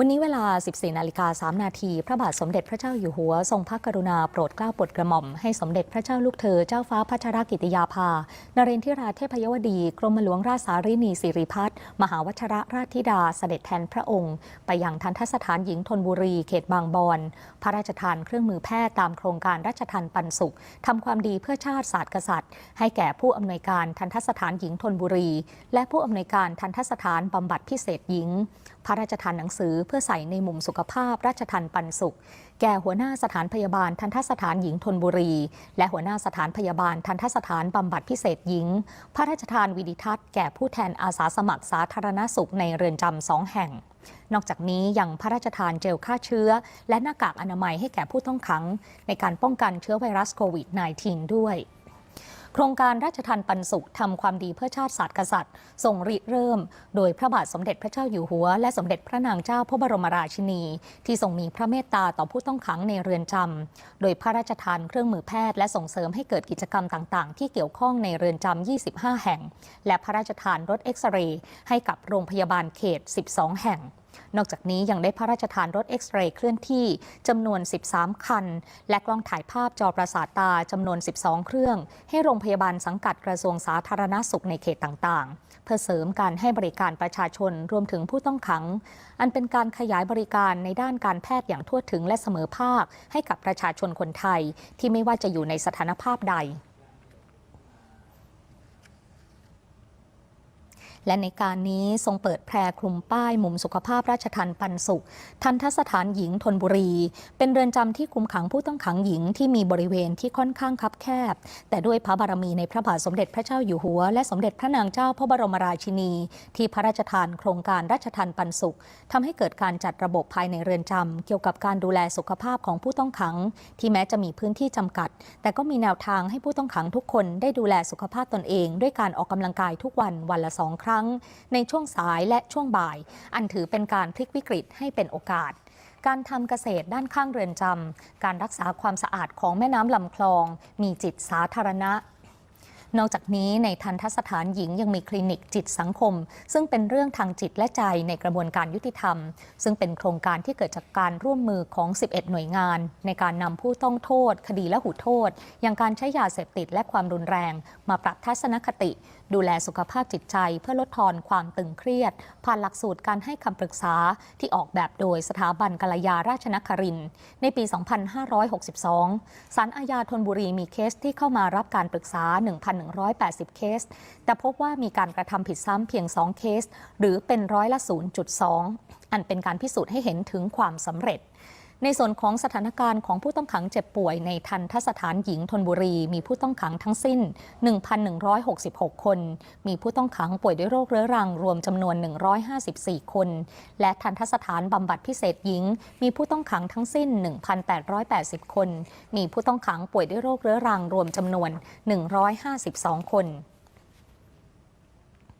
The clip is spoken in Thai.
วันนี้เวลา 14 นาฬิกา 3 นาที พระบาทสมเด็จพระเจ้าอยู่หัว ทรงพระกรุณาโปรดเกล้าโปรดกระหม่อม ให้สมเด็จพระเจ้าลูกเธอ เจ้าฟ้าพัชรกิติยาภา นเรนทิราเทพยวดี กรมหลวงราชสารินีสิริพัฒน์มหาวัชรราชธิดาเสด็จแทนพระองค์ ไปยังทันทสถานหญิงธนบุรี เขตบางบอนพระราชทานเครื่องมือแพทย์ตามโครงการราชทันปันสุขทำความดีเพื่อชาติศาสตร์กษัตริย์ ให้แก่ผู้อำนวยการทันทสถานหญิงธนบุรี และผู้อำนวยการทันทสถานบำบัดพิเศษหญิง พระราชทานหนังสือเพื่อใส่ในมุมสุขภาพราชทันปันสุข แก่หัวหน้าสถานพยาบาลทันทสถานหญิงธนบุรี และหัวหน้าสถานพยาบาลทันทสถานบำบัดพิเศษหญิง พระราชทานวิดิทัศน์แก่ผู้แทนอาสาสมัครสาธารณสุขในเรือนจำสองแห่งนอกจากนี้ยังพระราชทานเจลฆ่าเชื้อ และหน้ากากอนามัยให้แก่ผู้ต้องขัง ในการป้องกันเชื้อไวรัสโควิด -19 ด้วย โครงการราชทันปันสุขทำความดีเพื่อชาติศาสตร์กษัตริย์ทรงริเริ่ม โดยพระบาทสมเด็จพระเจ้าอยู่หัว และสมเด็จพระนางเจ้าพระบรมราชินี ที่ทรงมีพระเมตตาต่อผู้ต้องขังในเรือนจำโดยพระราชทานเครื่องมือแพทย์และส่งเสริมให้เกิดกิจกรรมต่างๆ ที่เกี่ยวข้องในเรือนจำ 25 แห่ง และพระราชทานรถเอ็กซเรย์ให้กับโรงพยาบาลเขต 12 แห่ง นอกจากนี้ยังได้พระราชทานรถเอ็กซเรย์เคลื่อนที่จำนวน 13 คัน และกล้องถ่ายภาพจอประสาทตาจำนวน 12 เครื่อง ให้โรงพยาบาลสังกัดกระทรวงสาธารณสุขในเขตต่างๆ เพื่อเสริมการให้บริการประชาชนรวมถึงผู้ต้องขัง อันเป็นการขยายบริการในด้านการแพทย์อย่างทั่วถึงและเสมอภาค ให้กับประชาชนคนไทยที่ไม่ว่าจะอยู่ในสถานภาพใด และในการนี้ทรงเปิดแพรคลุมป้ายมุมสุขภาพราชทันปันสุข ทันทสถานหญิงธนบุรี เป็นเรือนจำที่คุมขังผู้ต้องขังหญิงที่มีบริเวณที่ค่อนข้างคับแคบ แต่ด้วยพระบารมีในพระบาทสมเด็จพระเจ้าอยู่หัว และสมเด็จพระนางเจ้าพระบรมราชินี ที่พระราชทานโครงการราชทันปันสุขทำให้เกิดการจัดระบบภายในเรือนจำเกี่ยวกับการดูแลสุขภาพของผู้ต้องขัง ที่แม้จะมีพื้นที่จำกัด แต่ก็มีแนวทางให้ผู้ต้องขังทุกคนได้ดูแลสุขภาพตนเอง ด้วยการออกกำลังกายทุกวันวันละสองครั้งในช่วงสายและช่วงบ่าย อันถือเป็นการพลิกวิกฤตให้เป็นโอกาส การทำเกษตรด้านข้างเรือนจำการรักษาความสะอาดของแม่น้ำลำคลอง มีจิตสาธารณะ นอกจากนี้ในทันทสถานหญิงยังมีคลินิกจิตสังคม ซึ่งเป็นเรื่องทางจิตและใจในกระบวนการยุติธรรม ซึ่งเป็นโครงการที่เกิดจากการร่วมมือของ 11 หน่วยงาน ในการนำผู้ต้องโทษ คดีและหูโทษ อย่างการใช้ยาเสพติดและความรุนแรง มาปรับทัศนคติ ดูแลสุขภาพจิตใจ เพื่อลดทอนความตึงเครียด ผ่านหลักสูตรการให้คำปรึกษาที่ออกแบบโดยสถาบันกัลยาราชนครินในปี 2562ศาลอาญาธนบุรีมีเคสที่เข้ามารับการปรึกษา 1,000 1,180 เคส แต่พบว่ามีการกระทำผิดซ้ำเพียง 2 เคส หรือเป็นร้อยละ 0.2 อันเป็นการพิสูจน์ให้เห็นถึงความสำเร็จ ในส่วนของสถานการณ์ของผู้ต้องขังเจ็บป่วยในทันทสถานหญิงธนบุรี มีผู้ต้องขังทั้งสิ้น 1,166 คน มีผู้ต้องขังป่วยด้วยโรคเรื้อรังรวมจำนวน 154 คน และทันทสถานบำบัดพิเศษหญิง มีผู้ต้องขังทั้งสิ้น 1,880 คน มีผู้ต้องขังป่วยด้วยโรคเรื้อรังรวมจำนวน 152 คน